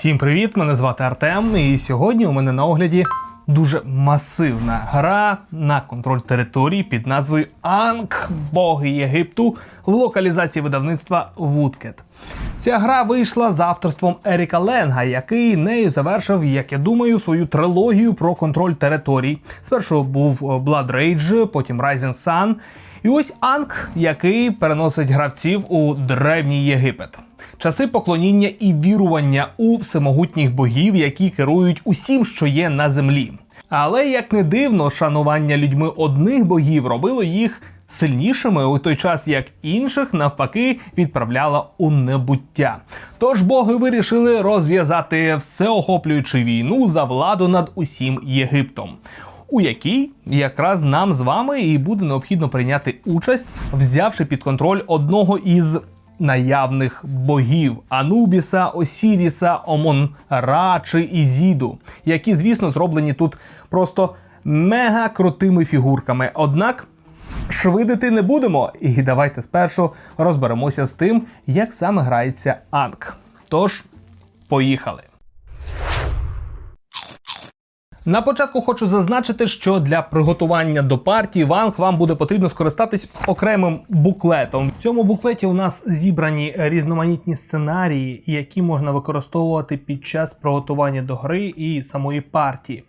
Всім привіт! Мене звати Артем, і сьогодні у мене на огляді дуже масивна гра на контроль території під назвою Анк Боги Єгипту в локалізації видавництва Woodcat. Ця гра вийшла з авторством Еріка Ленга, який нею завершив, як я думаю, свою трилогію про контроль територій. Спершу був Blood Rage, потім Rising Sun. І ось Анк, який переносить гравців у древній Єгипет. Часи поклоніння і вірування у всемогутніх богів, які керують усім, що є на землі. Але як не дивно, шанування людьми одних богів робило їх сильнішими у той час, як інших навпаки відправляло у небуття. Тож боги вирішили розв'язати всеохоплюючу війну за владу над усім Єгиптом у якій якраз нам з вами і буде необхідно прийняти участь, взявши під контроль одного із наявних богів Анубіса, Осіріса, Омон-Ра чи Ізіду, які, звісно, зроблені тут просто мега крутими фігурками. Однак. Швидити не будемо, і давайте спершу розберемося з тим, як саме грається Анк. Тож, поїхали. На початку хочу зазначити, що для приготування до партії ванг вам буде потрібно скористатись окремим буклетом. В цьому буклеті у нас зібрані різноманітні сценарії, які можна використовувати під час приготування до гри і самої партії.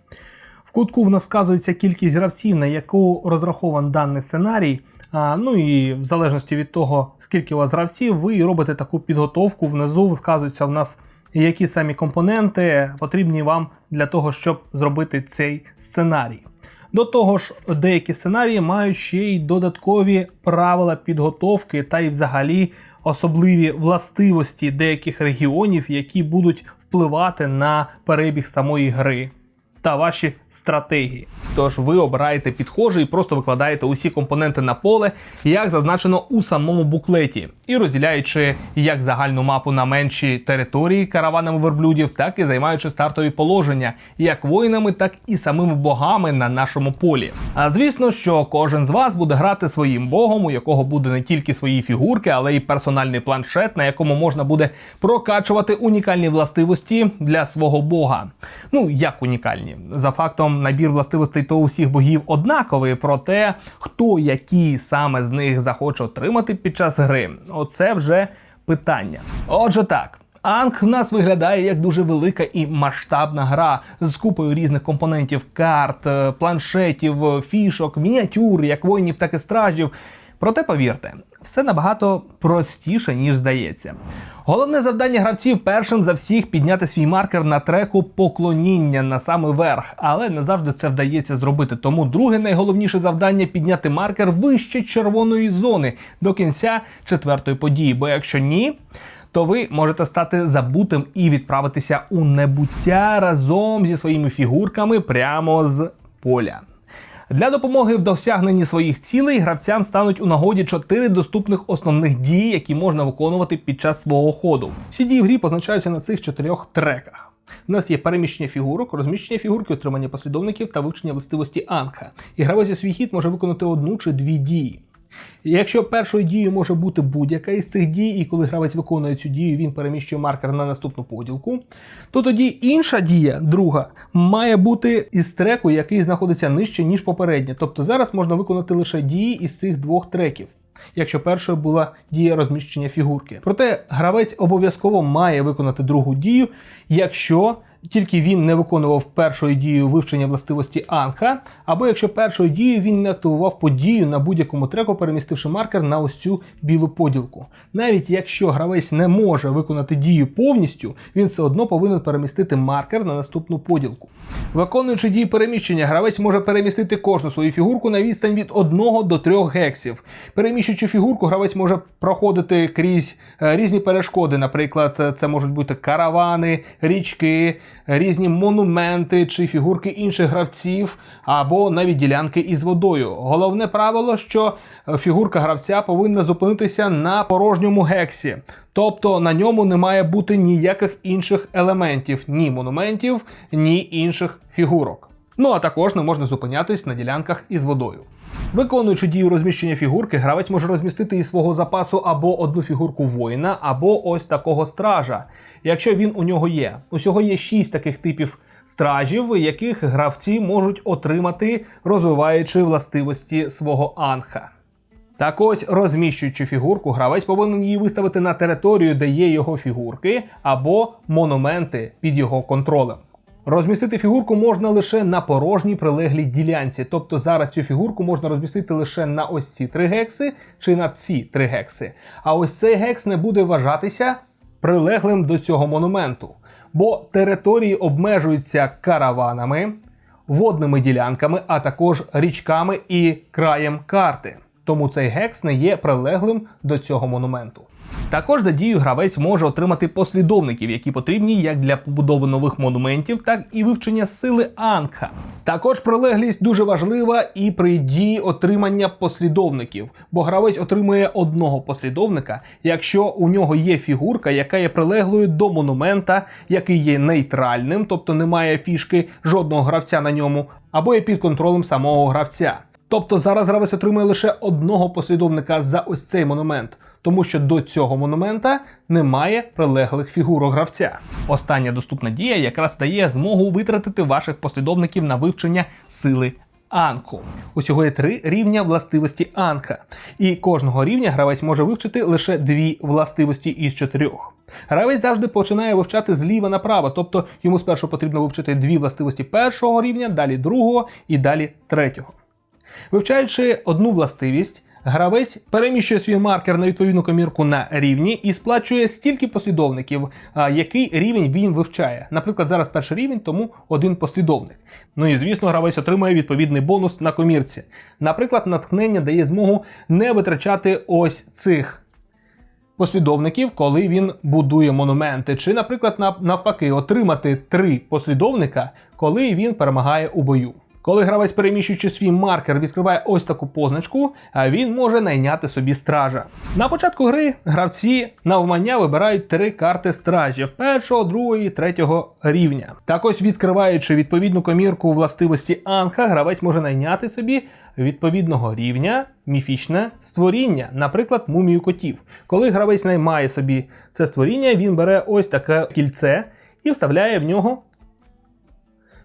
В кутку в нас вказується кількість гравців, на яку розрахований даний сценарій. А, ну і в залежності від того, скільки у вас гравців, ви робите таку підготовку. Внизу вказується в нас які самі компоненти потрібні вам для того, щоб зробити цей сценарій. До того ж, деякі сценарії мають ще й додаткові правила підготовки та й взагалі особливі властивості деяких регіонів, які будуть впливати на перебіг самої гри та ваші стратегії. Тож ви обираєте підхожий і просто викладаєте усі компоненти на поле, як зазначено у самому буклеті, і розділяючи як загальну мапу на менші території караванами верблюдів, так і займаючи стартові положення, як воїнами, так і самими богами на нашому полі. А звісно, що кожен з вас буде грати своїм богом, у якого буде не тільки свої фігурки, але й персональний планшет, на якому можна буде прокачувати унікальні властивості для свого бога. Ну як унікальні за фактом набір властивостей то усіх богів однаковий, проте хто які саме з них захоче отримати під час гри, оце вже питання. Отже, так. Анг в нас виглядає як дуже велика і масштабна гра з купою різних компонентів, карт, е, планшетів, фішок, мініатюр, як воїнів, так і стражів. Проте повірте, все набагато простіше, ніж здається. Головне завдання гравців першим за всіх підняти свій маркер на треку поклоніння на самий верх, але не завжди це вдається зробити. Тому друге найголовніше завдання підняти маркер вище червоної зони до кінця четвертої події. Бо якщо ні, то ви можете стати забутим і відправитися у небуття разом зі своїми фігурками прямо з поля. Для допомоги в досягненні своїх цілей гравцям стануть у нагоді чотири доступних основних дії, які можна виконувати під час свого ходу. Всі дії в грі позначаються на цих чотирьох треках. У нас є переміщення фігурок, розміщення фігурки, отримання послідовників та вивчення властивості анха. І гравець у свій хід може виконати одну чи дві дії. Якщо першою дією може бути будь-яка із цих дій, і коли гравець виконує цю дію, він переміщує маркер на наступну поділку, то тоді інша дія, друга, має бути із треку, який знаходиться нижче, ніж попередня. Тобто зараз можна виконати лише дії із цих двох треків. Якщо першою була дія розміщення фігурки. Проте гравець обов'язково має виконати другу дію, якщо тільки він не виконував першою дією вивчення властивості Анха, або якщо першою дією він не активував подію на будь-якому треку, перемістивши маркер на ось цю білу поділку. Навіть якщо гравець не може виконати дію повністю, він все одно повинен перемістити маркер на наступну поділку. Виконуючи дії переміщення, гравець може перемістити кожну свою фігурку на відстань від 1 до 3 гексів. Переміщуючи фігурку, гравець може проходити крізь е, різні перешкоди. Наприклад, це можуть бути каравани, річки, різні монументи чи фігурки інших гравців, або навіть ділянки із водою. Головне правило, що фігурка гравця повинна зупинитися на порожньому гексі. Тобто на ньому не має бути ніяких інших елементів, ні монументів, ні інших фігурок. Ну а також не можна зупинятись на ділянках із водою. Виконуючи дію розміщення фігурки, гравець може розмістити із свого запасу або одну фігурку воїна, або ось такого стража, якщо він у нього є. Усього є шість таких типів стражів, яких гравці можуть отримати, розвиваючи властивості свого анха. Так ось, розміщуючи фігурку, гравець повинен її виставити на територію, де є його фігурки, або монументи під його контролем. Розмістити фігурку можна лише на порожній прилеглій ділянці, тобто зараз цю фігурку можна розмістити лише на ось ці три гекси чи на ці три гекси. А ось цей гекс не буде вважатися прилеглим до цього монументу, бо території обмежуються караванами, водними ділянками, а також річками і краєм карти. Тому цей гекс не є прилеглим до цього монументу. Також за дією гравець може отримати послідовників, які потрібні як для побудови нових монументів, так і вивчення сили Ангха. Також прилеглість дуже важлива і при дії отримання послідовників, бо гравець отримує одного послідовника, якщо у нього є фігурка, яка є прилеглою до монумента, який є нейтральним, тобто немає фішки жодного гравця на ньому, або є під контролем самого гравця. Тобто зараз гравець отримує лише одного послідовника за ось цей монумент, тому що до цього монумента немає прилеглих фігурок гравця. Остання доступна дія якраз дає змогу витратити ваших послідовників на вивчення сили. Анку. Усього є три рівня властивості Анка, і кожного рівня гравець може вивчити лише дві властивості із чотирьох. Гравець завжди починає вивчати зліва направо, тобто йому спершу потрібно вивчити дві властивості першого рівня, далі другого і далі третього. Вивчаючи одну властивість, гравець переміщує свій маркер на відповідну комірку на рівні і сплачує стільки послідовників, який рівень він вивчає. Наприклад, зараз перший рівень, тому один послідовник. Ну і звісно, гравець отримує відповідний бонус на комірці. Наприклад, натхнення дає змогу не витрачати ось цих. Послідовників, коли він будує монументи, чи, наприклад, навпаки, отримати три послідовника, коли він перемагає у бою. Коли гравець, переміщуючи свій маркер, відкриває ось таку позначку, він може найняти собі стража. На початку гри гравці навмання вибирають три карти стражів першого, другого і третього рівня. Так ось, відкриваючи відповідну комірку властивості Анха, гравець може найняти собі відповідного рівня міфічне створіння, наприклад, мумію котів. Коли гравець наймає собі це створіння, він бере ось таке кільце і вставляє в нього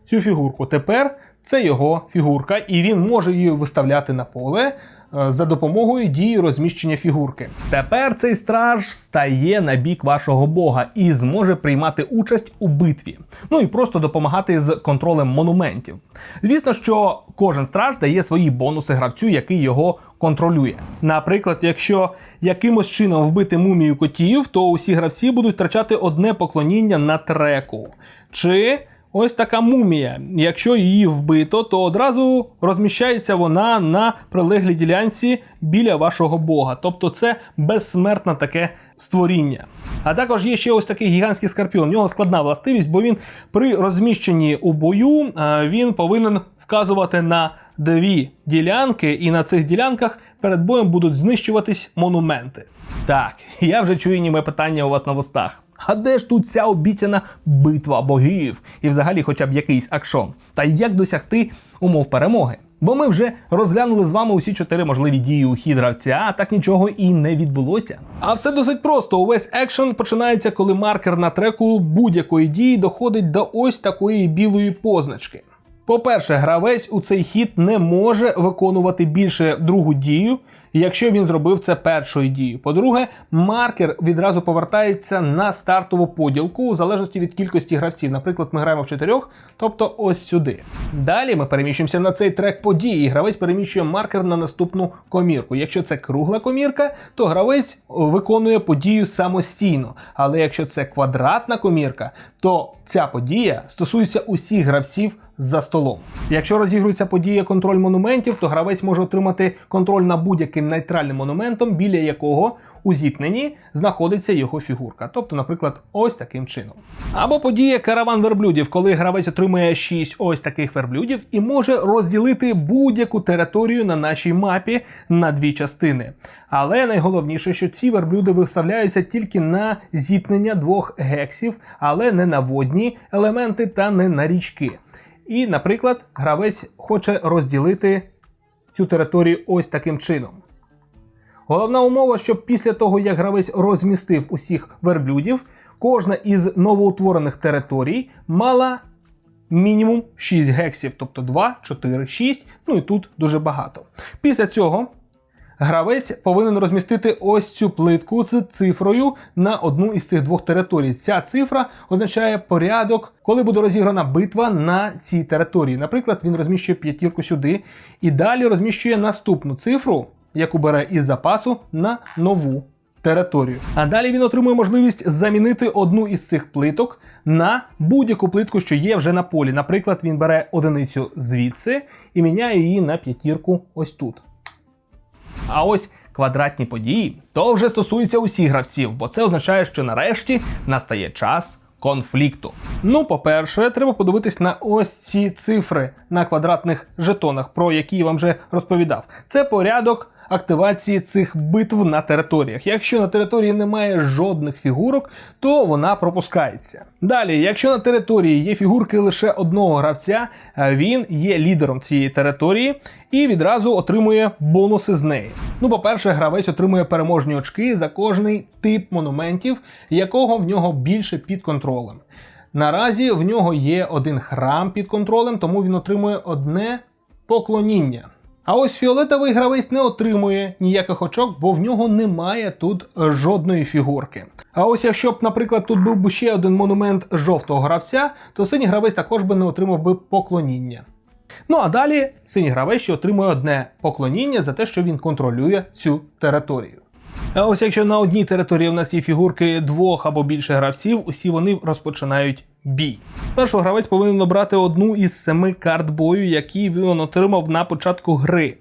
цю фігурку. Тепер це його фігурка, і він може її виставляти на поле е, за допомогою дії розміщення фігурки. Тепер цей страж стає на бік вашого бога і зможе приймати участь у битві. Ну і просто допомагати з контролем монументів. Звісно, що кожен страж дає свої бонуси гравцю, який його контролює. Наприклад, якщо якимось чином вбити мумію котів, то усі гравці будуть втрачати одне поклоніння на треку. Чи Ось така мумія. Якщо її вбито, то одразу розміщається вона на прилеглій ділянці біля вашого бога. Тобто це безсмертне таке створіння. А також є ще ось такий гігантський скорпіон. У нього складна властивість, бо він при розміщенні у бою він повинен вказувати на дві ділянки, і на цих ділянках перед боєм будуть знищуватись монументи. Так, я вже чую німе питання у вас на вустах. А де ж тут ця обіцяна битва богів? І взагалі хоча б якийсь акшон? Та як досягти умов перемоги? Бо ми вже розглянули з вами усі чотири можливі дії у хід гравця, а так нічого і не відбулося. А все досить просто. Увесь екшен починається, коли маркер на треку будь-якої дії доходить до ось такої білої позначки. По-перше, гравець у цей хід не може виконувати більше другу дію, якщо він зробив це першою дією. По-друге, маркер відразу повертається на стартову поділку у залежності від кількості гравців. Наприклад, ми граємо в чотирьох, тобто ось сюди. Далі ми переміщуємося на цей трек події, і гравець переміщує маркер на наступну комірку. Якщо це кругла комірка, то гравець виконує подію самостійно. Але якщо це квадратна комірка, то ця подія стосується усіх гравців за столом. Якщо розігрується подія контроль монументів, то гравець може отримати контроль над будь-яким нейтральним монументом, біля якого у зіткненні знаходиться його фігурка. Тобто, наприклад, ось таким чином. Або подія караван верблюдів, коли гравець отримує 6 ось таких верблюдів і може розділити будь-яку територію на нашій мапі на дві частини. Але найголовніше, що ці верблюди виставляються тільки на зіткнення двох гексів, але не на водні елементи та не на річки. І, наприклад, гравець хоче розділити цю територію ось таким чином. Головна умова, щоб після того, як гравець розмістив усіх верблюдів, кожна із новоутворених територій мала мінімум 6 гексів, тобто 2, 4, 6, ну і тут дуже багато. Після цього гравець повинен розмістити ось цю плитку з цифрою на одну із цих двох територій. Ця цифра означає порядок, коли буде розіграна битва на цій території. Наприклад, він розміщує п'ятірку сюди і далі розміщує наступну цифру, яку бере із запасу, на нову територію. А далі він отримує можливість замінити одну із цих плиток на будь-яку плитку, що є вже на полі. Наприклад, він бере одиницю звідси і міняє її на п'ятірку ось тут. А ось квадратні події то вже стосується усіх гравців, бо це означає, що нарешті настає час конфлікту. Ну, по-перше, треба подивитись на ось ці цифри на квадратних жетонах, про які я вам вже розповідав. Це порядок активації цих битв на територіях. Якщо на території немає жодних фігурок, то вона пропускається. Далі, якщо на території є фігурки лише одного гравця, е, він є лідером цієї території і відразу отримує бонуси з неї. Ну, по-перше, гравець отримує переможні очки за кожний тип монументів, якого в нього більше під контролем. Наразі в нього є один храм під контролем, тому він отримує одне поклоніння. А ось фіолетовий гравець не отримує ніяких очок, бо в нього немає тут жодної фігурки. А ось якщо б, наприклад, тут був би ще один монумент жовтого гравця, то синій гравець також би не отримав би поклоніння. Ну а далі синій гравець ще отримує одне поклоніння за те, що він контролює цю територію. А ось якщо на одній території в нас є фігурки двох або більше гравців, усі вони розпочинають бій. Першу гравець повинен обрати одну із семи карт бою, які він отримав на початку гри.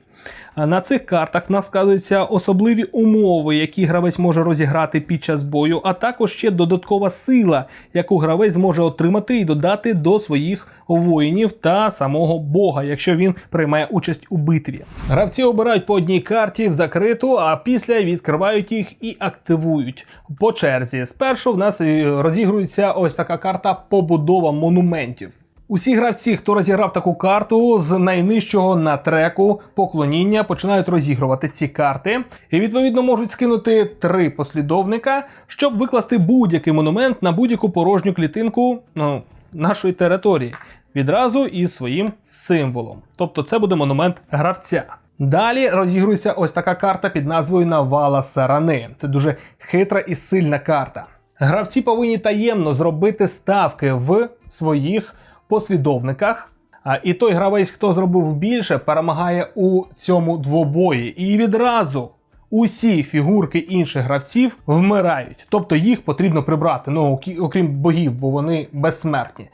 На цих картах нас насказуються особливі умови, які гравець може розіграти під час бою, а також ще додаткова сила, яку гравець зможе отримати і додати до своїх воїнів та самого бога, якщо він приймає участь у битві. Гравці обирають по одній карті в закриту, а після відкривають їх і активують по черзі. Спершу в нас е, розігрується ось така карта побудова монументів. Усі гравці, хто розіграв таку карту з найнижчого на треку поклоніння, починають розігрувати ці карти, і відповідно можуть скинути три послідовника, щоб викласти будь-який монумент на будь-яку порожню клітинку ну, нашої території відразу із своїм символом. Тобто це буде монумент гравця. Далі розігрується ось така карта під назвою Навала Сарани. Це дуже хитра і сильна карта. Гравці повинні таємно зробити ставки в своїх послідовниках. А і той гравець, хто зробив більше, перемагає у цьому двобої. І відразу усі фігурки інших гравців вмирають. Тобто їх потрібно прибрати, ну окрім богів, бо вони безсмертні.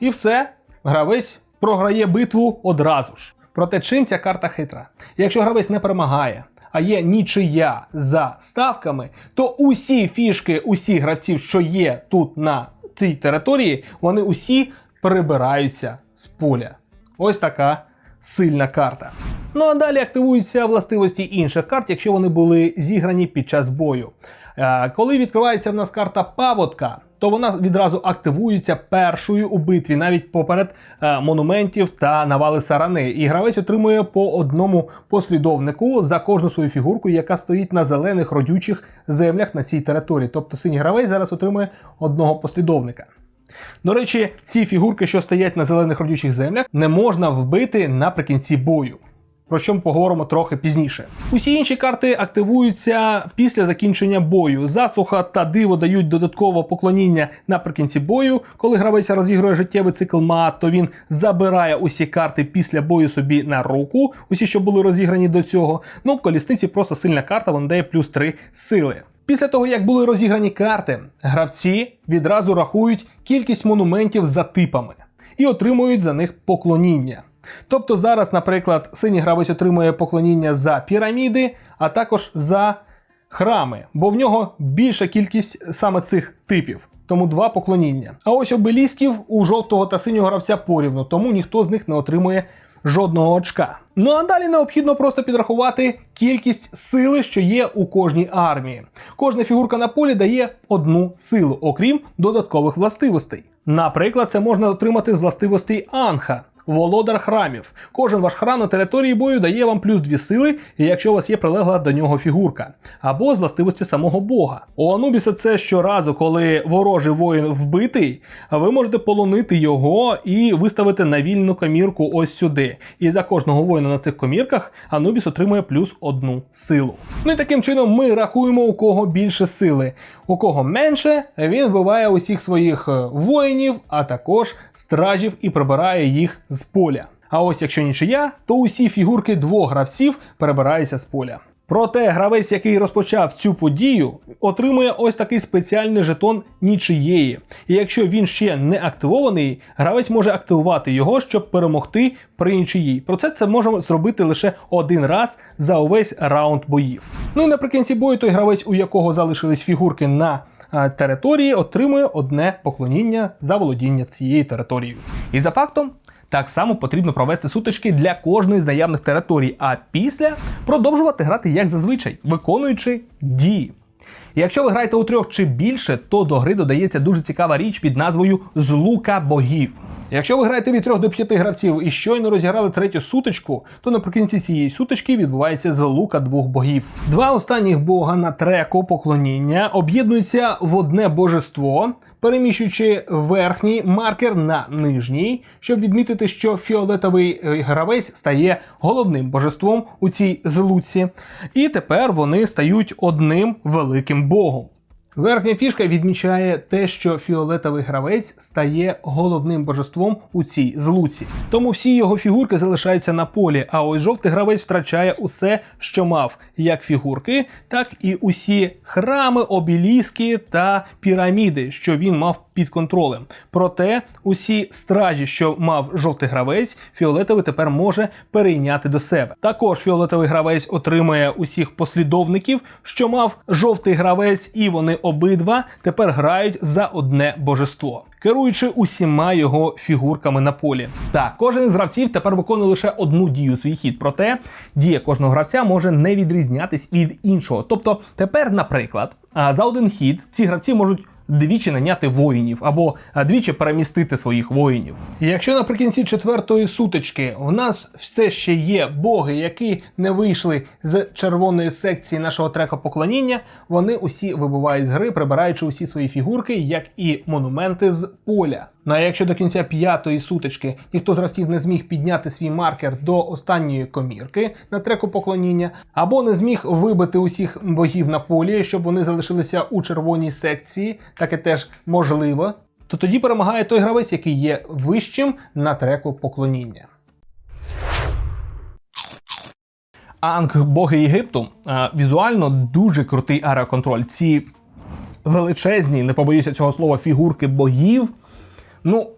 І все, гравець програє битву одразу ж. Проте чим ця карта хитра? Якщо гравець не перемагає, а є нічия за ставками, то усі фішки, усіх гравців, що є тут на цій території, вони усі прибираються з поля. Ось така сильна карта. Ну а далі активуються властивості інших карт, якщо вони були зіграні під час бою. Е, коли відкривається в нас карта паводка, то вона відразу активується першою у битві, навіть поперед е, монументів та навали сарани. І гравець отримує по одному послідовнику за кожну свою фігурку, яка стоїть на зелених родючих землях на цій території. Тобто синій гравець зараз отримує одного послідовника. До речі, ці фігурки, що стоять на зелених родючих землях, не можна вбити наприкінці бою. Про що ми поговоримо трохи пізніше. Усі інші карти активуються після закінчення бою. Засуха та диво дають додаткове поклоніння наприкінці бою. Коли гравець розігрує життєвий цикл мат, то він забирає усі карти після бою собі на руку, усі, що були розіграні до цього. Ну, в колісниці просто сильна карта, вона дає плюс 3 сили. Після того, як були розіграні карти, гравці відразу рахують кількість монументів за типами і отримують за них поклоніння. Тобто зараз, наприклад, синій гравець отримує поклоніння за піраміди, а також за храми, бо в нього більша кількість саме цих типів. Тому два поклоніння. А ось обелісків у жовтого та синього гравця порівну, тому ніхто з них не отримує жодного очка. Ну а далі необхідно просто підрахувати кількість сили, що є у кожній армії. Кожна фігурка на полі дає одну силу, окрім додаткових властивостей. Наприклад, це можна отримати з властивостей Анха. Володар храмів. Кожен ваш храм на території бою дає вам плюс 2 сили, якщо у вас є прилегла до нього фігурка, або з властивості самого Бога. У Анубіса це щоразу, коли ворожий воїн вбитий, ви можете полонити його і виставити на вільну комірку ось сюди. І за кожного воїна на цих комірках Анубіс отримує плюс одну силу. Ну і таким чином ми рахуємо, у кого більше сили. У кого менше, він вбиває усіх своїх е, воїнів, а також стражів і прибирає їх поля. А ось якщо нічия, то усі фігурки двох гравців перебираються з поля. Проте гравець, який розпочав цю подію, отримує ось такий спеціальний жетон нічиєї. І якщо він ще не активований, гравець може активувати його, щоб перемогти при нічиї. Про це це можемо зробити лише один раз за увесь раунд боїв. Ну і наприкінці бою той гравець, у якого залишились фігурки на території, отримує одне поклоніння за володіння цією територією. І за фактом. Так само потрібно провести сутички для кожної з наявних територій, а після продовжувати грати як зазвичай, виконуючи дії. Якщо ви граєте у трьох чи більше, то до гри додається дуже цікава річ під назвою Злука богів. Якщо ви граєте від 3 до 5 гравців і щойно розіграли третю сутичку, то наприкінці цієї сутички відбувається злука двох богів. Два останніх бога на треку поклоніння об'єднуються в одне божество, переміщуючи верхній маркер на нижній, щоб відмітити, що фіолетовий е, гравець стає головним божеством у цій злуці. І тепер вони стають одним великим богом. Верхня фішка відмічає те, що фіолетовий гравець стає головним божеством у цій злуці. Тому всі його фігурки залишаються на полі, а ось жовтий гравець втрачає усе, що мав, як фігурки, так і усі храми, обіліски та піраміди, що він мав під контролем. Проте усі стражі, що мав жовтий гравець, фіолетовий тепер може перейняти до себе. Також фіолетовий гравець отримує усіх послідовників, що мав жовтий гравець, і вони обидва тепер грають за одне божество. Керуючи усіма його фігурками на полі. Так, кожен з гравців тепер виконує лише одну дію свій хід. Проте дія кожного гравця може не відрізнятись від іншого. Тобто, тепер, наприклад, за один хід ці гравці можуть двічі наняти воїнів або двічі перемістити своїх воїнів. Якщо наприкінці четвертої сутички в нас все ще є боги, які не вийшли з червоної секції нашого трека поклоніння, вони усі вибувають з гри, прибираючи усі свої фігурки, як і монументи з поля. Ну а якщо до кінця п'ятої сутички ніхто з гравців не зміг підняти свій маркер до останньої комірки на треку поклоніння, або не зміг вибити усіх богів на полі, щоб вони залишилися у червоній секції, таке теж можливо, то тоді перемагає той гравець, який є вищим на треку поклоніння. Анг боги Єгипту візуально дуже крутий аероконтроль. Ці величезні, не побоюся цього слова, фігурки богів. Ну,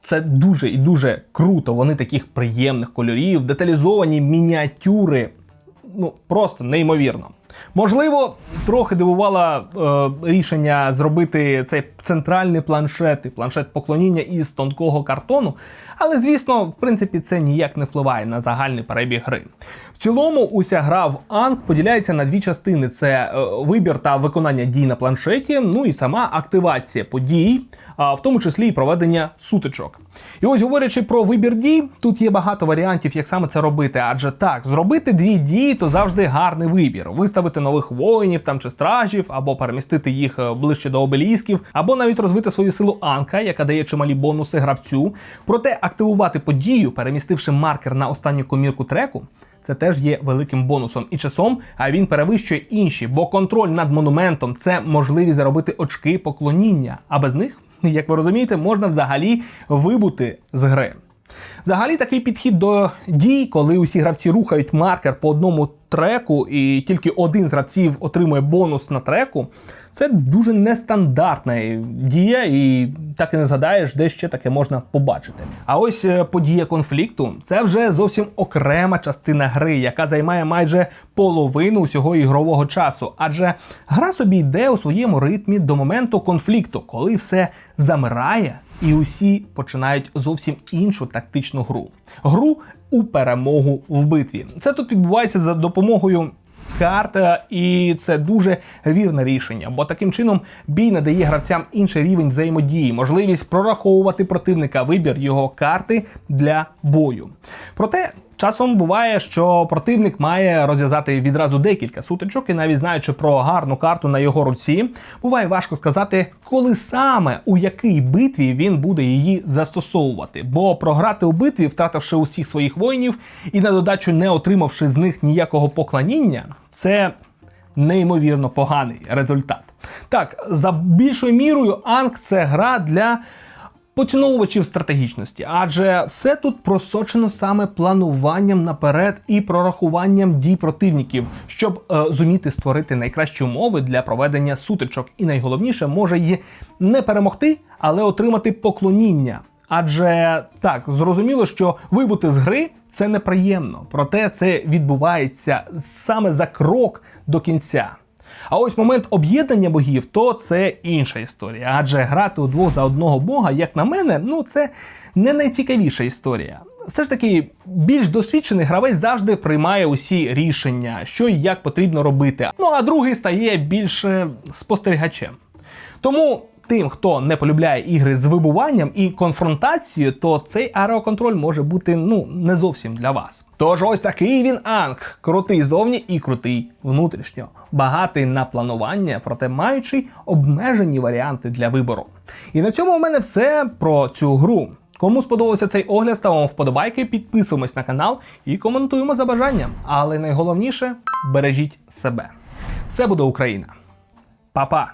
це дуже і дуже круто. Вони таких приємних кольорів, деталізовані мініатюри. Ну, просто неймовірно. Можливо, трохи дивувало е, рішення зробити цей центральний планшет і планшет поклоніння із тонкого картону, але звісно, в принципі, це ніяк не впливає на загальний перебіг гри. В цілому, уся гра в Анг поділяється на дві частини: це е, вибір та виконання дій на планшеті, ну і сама активація подій, в тому числі і проведення сутичок. І ось говорячи про вибір дій, тут є багато варіантів, як саме це робити. Адже так, зробити дві дії то завжди гарний вибір. Виставити нових воїнів там чи стражів, або перемістити їх е, ближче до обелісків, або навіть розвити свою силу Анка, яка дає чималі бонуси гравцю. Проте активувати подію, перемістивши маркер на останню комірку треку. Це теж є великим бонусом і часом, а він перевищує інші, бо контроль над монументом це можливість заробити очки поклоніння. А без них, як ви розумієте, можна взагалі вибути з гри. Взагалі такий підхід до дій, коли усі гравці рухають маркер по одному треку, і тільки один з гравців отримує бонус на треку, це дуже нестандартна дія, і так і не згадаєш, де ще таке можна побачити. А ось е, подія конфлікту це вже зовсім окрема частина гри, яка займає майже половину усього ігрового часу. Адже гра собі йде у своєму ритмі до моменту конфлікту, коли все замирає. І усі починають зовсім іншу тактичну гру. Гру у перемогу в битві. Це тут відбувається за допомогою карт, е, і це дуже вірне рішення, бо таким чином бій надає гравцям інший рівень взаємодії, можливість прораховувати противника, вибір його карти для бою. Проте. Часом буває, що противник має розв'язати відразу декілька сутичок, і навіть знаючи про гарну карту на його руці, буває важко сказати, коли саме у якій битві він буде її застосовувати. Бо програти у битві, втративши усіх своїх воїнів і на додачу не отримавши з них ніякого поклоніння, це неймовірно поганий результат. Так, за більшою мірою Анг це гра для поціновувачів стратегічності, адже все тут просочено саме плануванням наперед і прорахуванням дій противників, щоб е, зуміти створити найкращі умови для проведення сутичок. І найголовніше може її не перемогти, але отримати поклоніння. Адже так зрозуміло, що вибути з гри це неприємно, проте це відбувається саме за крок до кінця. А ось момент об'єднання богів то це інша історія. Адже грати удвох за одного бога, як на мене, ну це не найцікавіша історія. Все ж таки, більш досвідчений гравець завжди приймає усі рішення, що і як потрібно робити. Ну а другий стає більше спостерігачем. Тому тим, хто не полюбляє ігри з вибуванням і конфронтацією, то цей аероконтроль може бути ну не зовсім для вас. Тож ось такий він Анг, крутий зовні і крутий внутрішньо, багатий на планування, проте маючий обмежені варіанти для вибору. І на цьому у мене все про цю гру. Кому сподобався цей огляд, ставимо вподобайки, підписуємось на канал і коментуємо за бажанням. Але найголовніше бережіть себе. Все буде Україна. Па-па!